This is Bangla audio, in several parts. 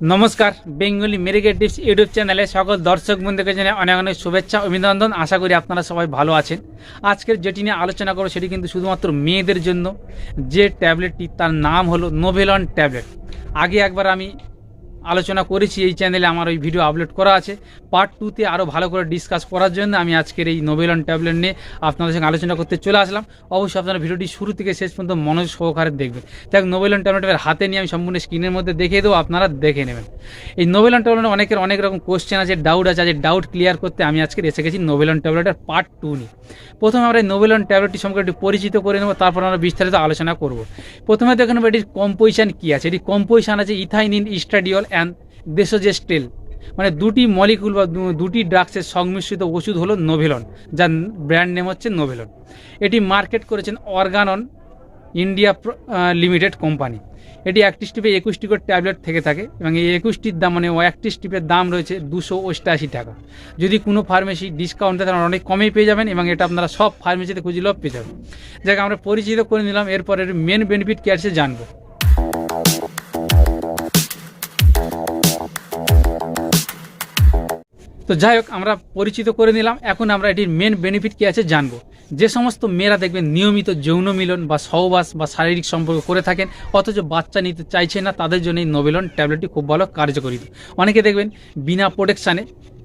নমস্কার, বেঙ্গলি মেরিকেট টিপস ইউটিউব চ্যানেলে সকল দর্শক বন্ধুকে জানিয়ে অনেক অনেক শুভেচ্ছা, অভিনন্দন। আশা করি আপনারা সবাই ভালো আছেন। আজকের যেটি নিয়ে আলোচনা করো সেটি কিন্তু শুধুমাত্র মেয়েদের জন্য। যে ট্যাবলেটটি তার নাম হলো নোভেলন ট্যাবলেট। আগে একবার আমি আলোচনা করেছি এই চ্যানেলে আমার ওই ভিডিও আপলোড করা আছে। পার্ট টুতে আরও ভালো করে ডিসকাস করার জন্য আমি আজকের এই নোবেলন ট্যাবলেট নিয়ে আপনাদের সঙ্গে আলোচনা করতে চলে আসলাম। অবশ্যই আপনারা ভিডিওটি শুরু থেকে শেষ পর্যন্ত মনোযোগ সহকারে দেখবেন। দেখ নোবেলন ট্যাবলেটের হাতে নিয়ে আমি সম্পূর্ণ স্ক্রিনের মধ্যে দেখিয়ে দেবো, আপনারা দেখে নেবেন। এই নোবেলন ট্যাবলেট অনেকের অনেক রকম কোশ্চেন আছে ডাউট আছে, যে ডাউট ক্লিয়ার করতে আমি আজকে এসে গেছি নোবেলন ট্যাবলেটের পার্ট টু নিয়ে। প্রথমে আমরা এই নোবেলন ট্যাবলেটটি সম্পর্কে একটু পরিচিত করে নেব, তারপর আমরা বিস্তারিত আলোচনা করব। প্রথমে দেখে নেব এটির কম্পোজিশন কী আছে। এটি কম্পোজিশন আছে ইথাইনিন ইস্টাডিওল অ্যান্ড দেশোজেস্টেল মানে দুটি মলিকুল বা দুটি ড্রাগসের সংমিশ্রিত ওষুধ হলো নোভেলন যার ব্র্যান্ড নেম হচ্ছে নোভেলন এটি মার্কেট করেছেন অর্গানন ইন্ডিয়া লিমিটেড কোম্পানি এটি একটি স্টিপে একুশটি করে ট্যাবলেট থেকে থাকে এবং এই একুশটির দাম মানে ও একটি স্টিপের দাম রয়েছে দুশো অষ্টাশি টাকা। যদি কোনো ফার্মেসি ডিসকাউন্ট তাহলে অনেক কমেই পেয়ে যাবেন এবং এটা আপনারা সব ফার্মেসিতে খুঁজে খুঁজলেও পেয়ে যাবেন। যাকে, আমরা পরিচিত করে নিলাম এরপরে মেন বেনিফিট কী আছে জানব। তো যাই হোক, আমরা পরিচিত করে নিলাম। এখন আমরা এটির মেন বেনিফিট কী আছে জানব। যে সমস্ত মেয়েরা দেখবেন নিয়মিত যৌন মিলন বা সহবাস বা শারীরিক সম্পর্ক করে থাকেন, অথচ বাচ্চা নিতে চাইছে না, তাদের জন্য এই নোবেলন ট্যাবলেটটি খুব ভালো কার্যকরী। অনেকে দেখবেন বিনা প্রোটেকশানে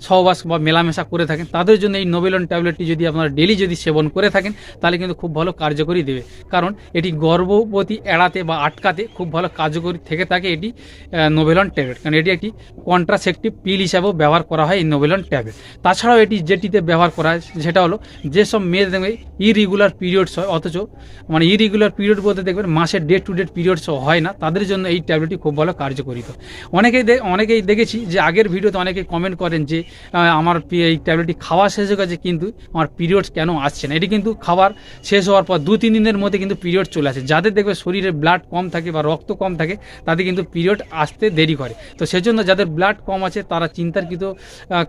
সহবাস বা মেলামেশা করে থাকেন, তাদের জন্য এই নোবেলন ট্যাবলেটটি যদি আপনারা ডেলি যদি সেবন করে থাকেন, তাহলে কিন্তু খুব ভালো কার্যকরী দেবে। কারণ এটি গর্ভবতী এড়াতে বা আটকাতে খুব ভালো কার্যকরী থেকে থাকে এটি নোবেলন ট্যাবলেট। কারণ এটি একটি কন্ট্রাসেপটিভ পিল হিসাবেও ব্যবহার করা হয় এই নোবেলন ট্যাবলেট। তাছাড়াও এটি যেটিতে ব্যবহার করা হয়, সেটা হলো যেসব মেয়েদের দেখবে ইরেগুলার পিরিয়ডস হয়, অথচ মানে ইরেগুলার পিরিয়ড বলতে দেখবেন মাসের ডেট টু ডেট পিরিয়ডস হয় না, তাদের জন্য এই ট্যাবলেটটি খুব ভালো কার্যকরী অনেকেই অনেকেই দেখেছি যে আগের ভিডিওতে অনেকে কমেন্ট করেন যে আমার এই ট্যাবলেটটি খাওয়া শেষ হয়ে গেছে, কিন্তু আমার পিরিয়ডস কেন আসছে না? এটি কিন্তু খাবার শেষ হওয়ার পর দু তিন দিনের মধ্যে কিন্তু পিরিয়ড চলে আসে। যাদের দেখবে শরীরে ব্লাড কম থাকে বা রক্ত কম থাকে, তাদের কিন্তু পিরিয়ড আসতে দেরি করে। তো সেজন্য যাদের ব্লাড কম আছে, তারা চিন্তার কিন্তু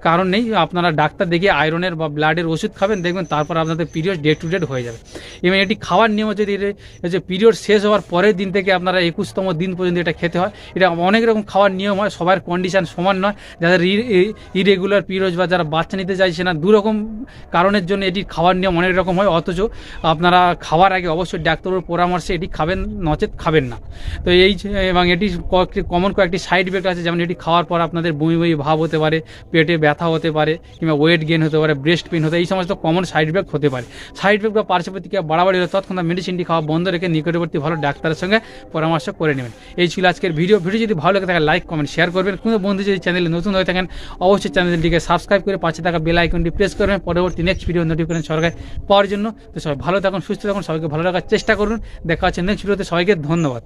কারণ নেই। আপনারা ডাক্তার দেখে আয়রনের বা ব্লাডের ওষুধ খাবেন, দেখবেন তারপর আপনাদের পিরিয়ড ডে টু ডেট হয়ে যাবে। এবং এটি খাওয়ার নিয়ম এই যে পিরিয়ড শেষ হওয়ার পরের দিন থেকে আপনারা একুশতম দিন পর্যন্ত এটা খেতে হয়। এটা অনেক রকম খাওয়ার নিয়ম হয়, সবার কন্ডিশন সমান নয়। যাদের ইরেগুলার পিরিয়ড বা যারা বাচ্চা নিতে চাইছে না, দুরকম কারণের জন্য এটি খাওয়ার নিয়ম অনেক রকম হয়। অথচ আপনারা খাওয়ার আগে অবশ্যই ডাক্তারের পরামর্শে এটি খাবেন, নচেত খাবেন না। তো এই এবং এটি কয়েকটি কমন কয়েকটি সাইড ইফেক্ট আছে, যেমন এটি খাওয়ার পর আপনাদের বমি বমি ভাব হতে পারে, পেটে ব্যথা হতে পারে, কিংবা ওয়েট গেন হতে পারে ব্রেস্ট পেন হতে এই সমস্ত কমন সাইড ইফেক্ট হতে পারে। সাইড ইফেক্ট বা পার্শ্ব প্রতিক্রিয়া বাড়াবাড়ি হলে তৎক্ষণাৎ মেডিসিনটি খাওয়া বন্ধ রেখে নিকটবর্তী ভালো ডাক্তারের সঙ্গে পরামর্শ করে নেবেন। এই ছিল আজকের ভিডিও ভিডিও যদি ভালো লাগে থাকে লাইক কমেন্ট শেয়ার করবেন। কোনো বন্ধু যদি চ্যানেলে নতুন হয়ে থাকেন, অবশ্যই চ্যানেলটিকে সাবস্ক্রাইব করে পাশে থাকা বেল আইকনটি প্রেস করবেন পরবর্তী নেক্সট ভিডিও নোটিফিকেশন সরকার পাওয়ার জন্য। তো সবাই ভালো থাকুন, সুস্থ থাকুন, সবাইকে ভালো রাখার চেষ্টা করুন। দেখা হচ্ছে নেক্সট ভিডিওতে সবাইকে ধন্যবাদ।